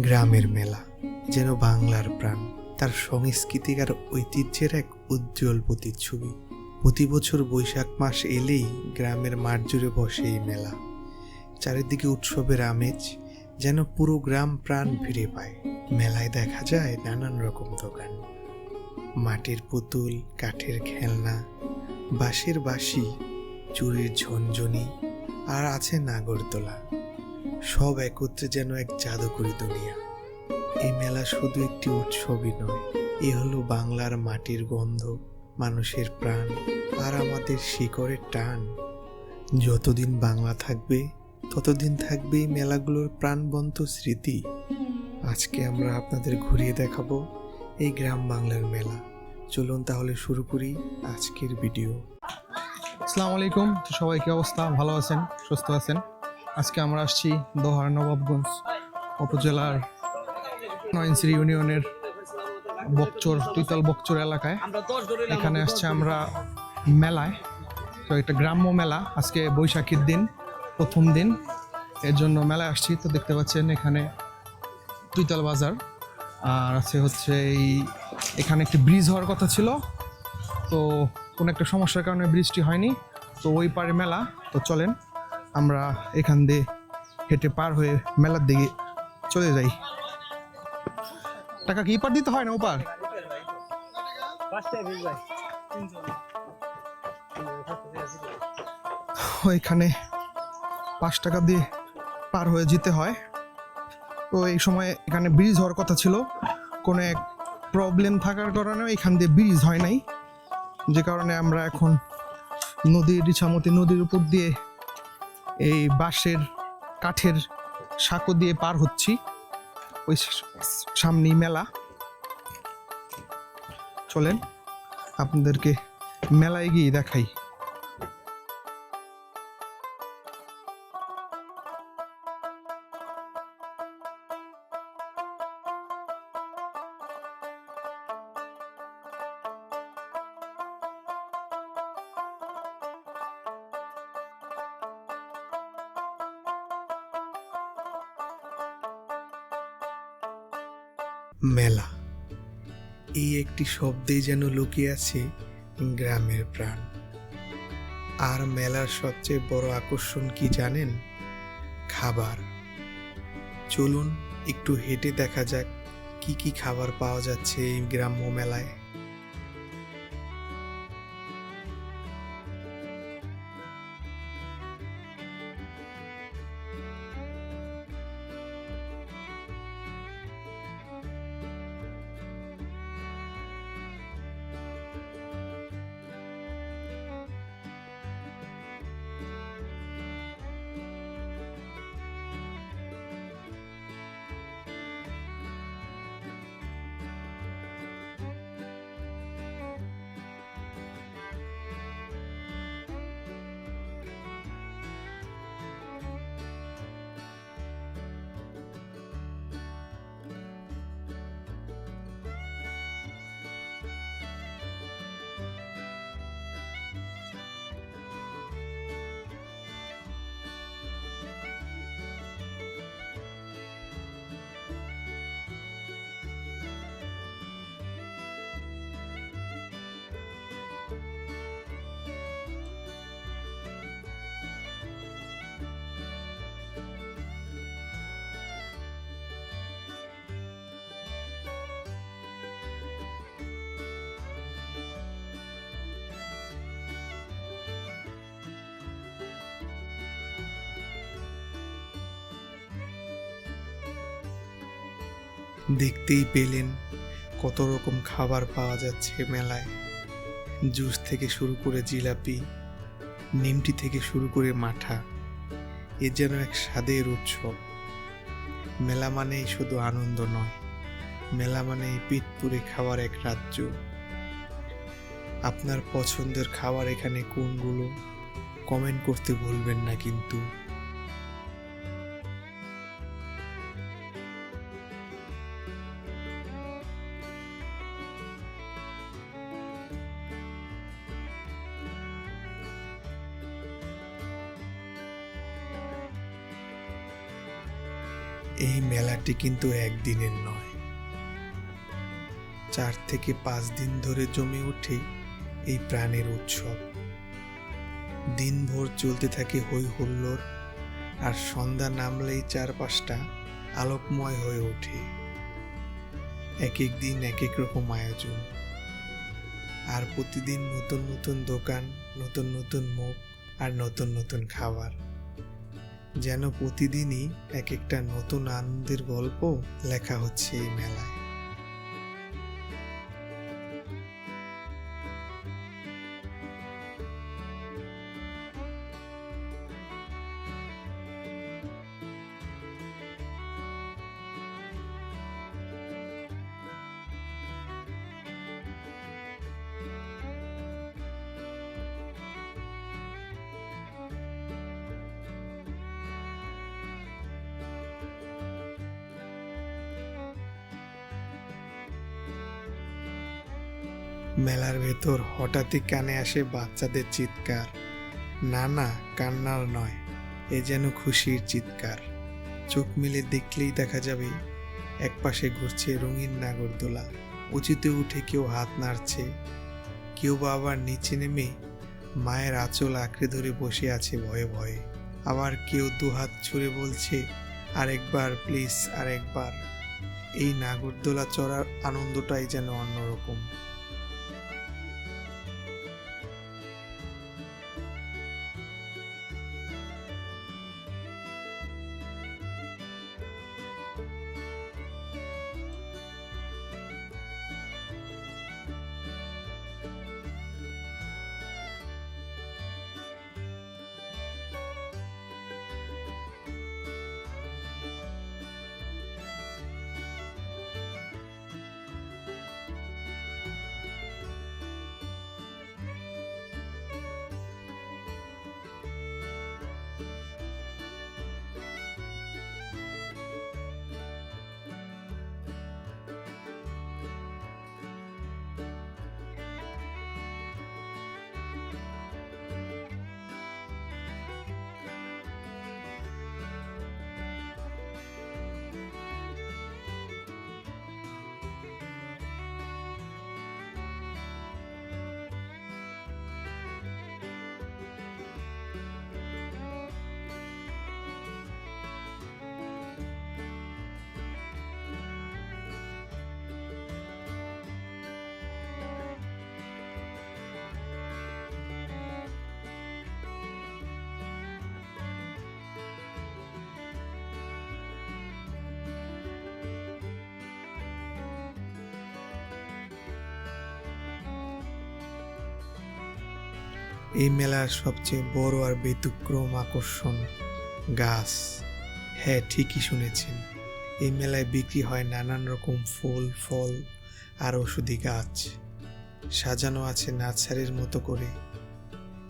গ্রামের মেলা, যেন বাংলার প্রাণ, তার সংস্কৃতিক আর ঐতিহ্যের এক উজ্জ্বল প্রতিচ্ছবি। প্রতি বছর বৈশাখ মাস এলেই গ্রামের মাঠ জুড়ে বসে এই মেলা। চারিদিকে উৎসবের আমেজ, যেন পুরো গ্রাম প্রাণ ফিরে পায়। মেলায় দেখা যায় নানান রকম দোকান। মাটির পুতুল, কাঠের খেলনা, বাঁশের বাঁশি, চুরির ঝনঝনি, আর আছে নাগরদোলা। সব একত্রে যেন এক জাদুকরী দুনিয়া। এই মেলা শুধু একটি উৎসবই নয়, এ হলো বাংলার মাটির গন্ধ, মানুষের প্রাণ আর আমাদের শিকড়ের টান। যতদিন বাংলা থাকবে, ততদিন থাকবে এই মেলাগুলোর প্রাণবন্ত স্মৃতি। আজকে আমরা আপনাদের ঘুরিয়ে দেখাবো এই গ্রাম বাংলার মেলা। চলুন তাহলে শুরু করি আজকের ভিডিও। আসসালামু আলাইকুম সবাই কি অবস্থা? ভালো আছেন? সুস্থ আছেন? আজকে আমরা আসছি দোহার নবাবগঞ্জ উপজেলার নয়নশ্রী ইউনিয়নের বকচর তুইতাল বকচর এলাকায়। এখানে আসছে আমরা মেলায়। তো একটা গ্রাম্য মেলা, আজকে বৈশাখীর দিন, প্রথম দিন। এর জন্য মেলায় আসছি। তো দেখতে পাচ্ছেন এখানে তুইতাল বাজার। আর আছে হচ্ছে এই, এখানে একটি ব্রিজ হওয়ার কথা ছিল। তো কোনো একটা সমস্যার কারণে বৃষ্টি হয়নি। তো ওই পারে মেলা। তো চলেন আমরা এখান দিয়ে হেঁটে পার হয়ে মেলার দিকে চলে যাই। টাকা কি পার দিতে হয় না ওপার ওইখানে পাঁচ টাকা দিয়ে পার হয়ে যেতে হয়। তো এই সময় এখানে ব্রিজ হওয়ার কথা ছিল। কোনো এক প্রবলেম থাকার কারণে এখান দিয়ে ব্রিজ হয় নাই। যে কারণে আমরা এখন নদীর ইছামতি নদীর উপর দিয়ে এই বাঁশের কাঠের সাঁকো দিয়ে পার হচ্ছি। ওই সামনেই মেলা। চলেন, আপনাদেরকে মেলায় গিয়ে দেখাই। মেলা। এই একটি শব্দেই যেন লুকিয়ে আছে গ্রামের প্রাণ। আর মেলার সবচেয়ে বড় আকর্ষণ কি জানেন? খাবার। চলুন একটু হেঁটে দেখা যাক কি কি খাবার পাওয়া যাচ্ছে এই গ্রাম্য মেলায়। দেখতেই পেলেন কত রকম খাবার পাওয়া যাচ্ছে মেলায়। জুস থেকে শুরু করে জিলাপি, নিমটি থেকে শুরু করে মাঠা, এ যেন এক স্বাদের উৎসব। মেলা মানেই শুধু আনন্দ নয়, মেলা মানেই পেট পুরে খাওয়ার এক রাজ্য। আপনার পছন্দের খাবার এখানে কোনগুলো? কমেন্ট করতে ভুলবেন না কিন্তু। মেলাটি কিন্তু একদিনের নয়। চার থেকে পাঁচ দিন ধরে জমে ওঠে এই প্রাণের উৎসব। দিনভর চলতে থাকে হই হুল্লোড় আর সন্ধ্যা নামলেই চারপাশটা আলোকময় হয়ে ওঠে। এক এক দিন এক এক রকম আয়োজন। আর প্রতিদিন নতুন নতুন দোকান, নতুন নতুন মুখ, আর নতুন নতুন খাবার। যেন প্রতিদিনই এক একটা নতুন আনন্দের গল্প লেখা হচ্ছে এই মেলায়। মেলার ভেতর হঠাৎই কানে আসে বাচ্চাদের চিৎকার। না না, কান্নার নয়, এ যেন খুশির চিৎকার। চোখ মিলে দেখলেই দেখা যাবে, একপাশে ঘুরছে রঙিন নাগরদোলা, উঁচুতে উঠে কেউ হাত নাড়ছে। কেউ বা আবার নিচে নেমে মায়ের আঁচল আঁকড়ে ধরে বসে আছে ভয়ে ভয়ে। আবার কেউ দুহাত ছুঁড়ে বলছে, আরেকবার, প্লিজ, আরেকবার। এই নাগরদোলা চড়ার আনন্দটাই যেন অন্যরকম। এই মেলার সবচেয়ে বড় আর ব্যতিক্রম আকর্ষণ গাছ। হ্যাঁ ঠিকই শুনেছেন। এই মেলায় বিক্রি হয় নানান রকম ফুল, ফল আর ওষুধি গাছ। সাজানো আছে নার্সারির মতো করে।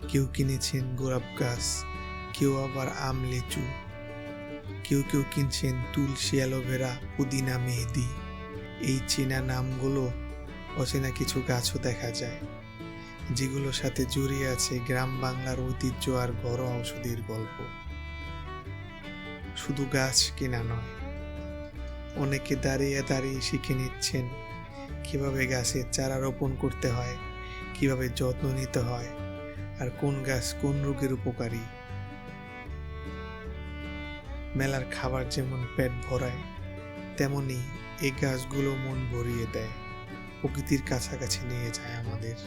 কেউ কিনেছেন গোলাপ গাছ, কেউ আবার আম, লিচু। কেউ কেউ কিনছেন তুলসী অ্যালোভেরা পুদিনা, মেহেদি। এই চেনা নামগুলো অচেনা কিছু গাছও দেখা যায়। যেগুলোর সাথে জড়িয়ে আছে গ্রাম বাংলার ঐতিহ্য আর ঘরোয়া ঔষধির গল্প। শুধু গাছ কেনা নয়, অনেকে দাঁড়িয়ে দাঁড়িয়ে শিখে নিচ্ছেন কীভাবে গাছের চারা রোপণ করতে হয়, কীভাবে যত্ন নিতে হয়, আর কোন গাছ কোন রোগের উপকারী। মেলার খাবার যেমন পেট ভরায়, তেমনি এই গাছগুলো মন ভরিয়ে দেয়, প্রকৃতির কাছাকাছি নিয়ে যায় আমাদের।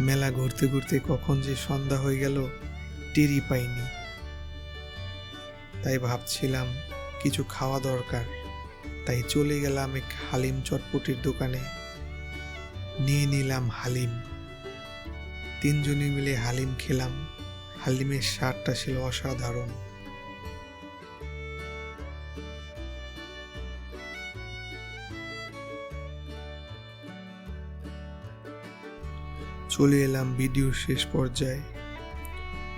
মেলা ঘুরতে ঘুরতে কখন যে সন্ধ্যা হয়ে গেল টেরি পাইনি। তাই ভাবছিলাম কিছু খাওয়া দরকার, তাই চলে গেলাম এক হালিম চটপটির দোকানে। নিয়ে নিলাম হালিম। তিনজনে মিলে হালিম খেলাম। হালিমের স্বাদটা ছিল অসাধারণ। চলে এলাম ভিডিওর শেষ পর্যায়ে।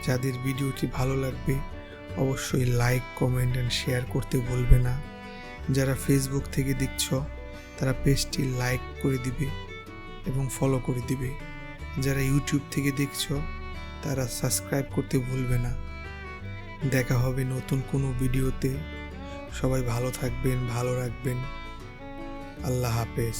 যাদের ভিডিওটি ভালো লাগবে, অবশ্যই লাইক কমেন্ট অ্যান্ড শেয়ার করতে ভুলবে না। যারা ফেসবুক থেকে দেখছ, তারা পেজটি লাইক করে দিবে এবং ফলো করে দিবে। যারা ইউটিউব থেকে দেখছ, তারা সাবস্ক্রাইব করতে ভুলবে না। দেখা হবে নতুন কোনো ভিডিওতে। সবাই ভালো থাকবেন, ভালো রাখবেন। আল্লাহ হাফেজ।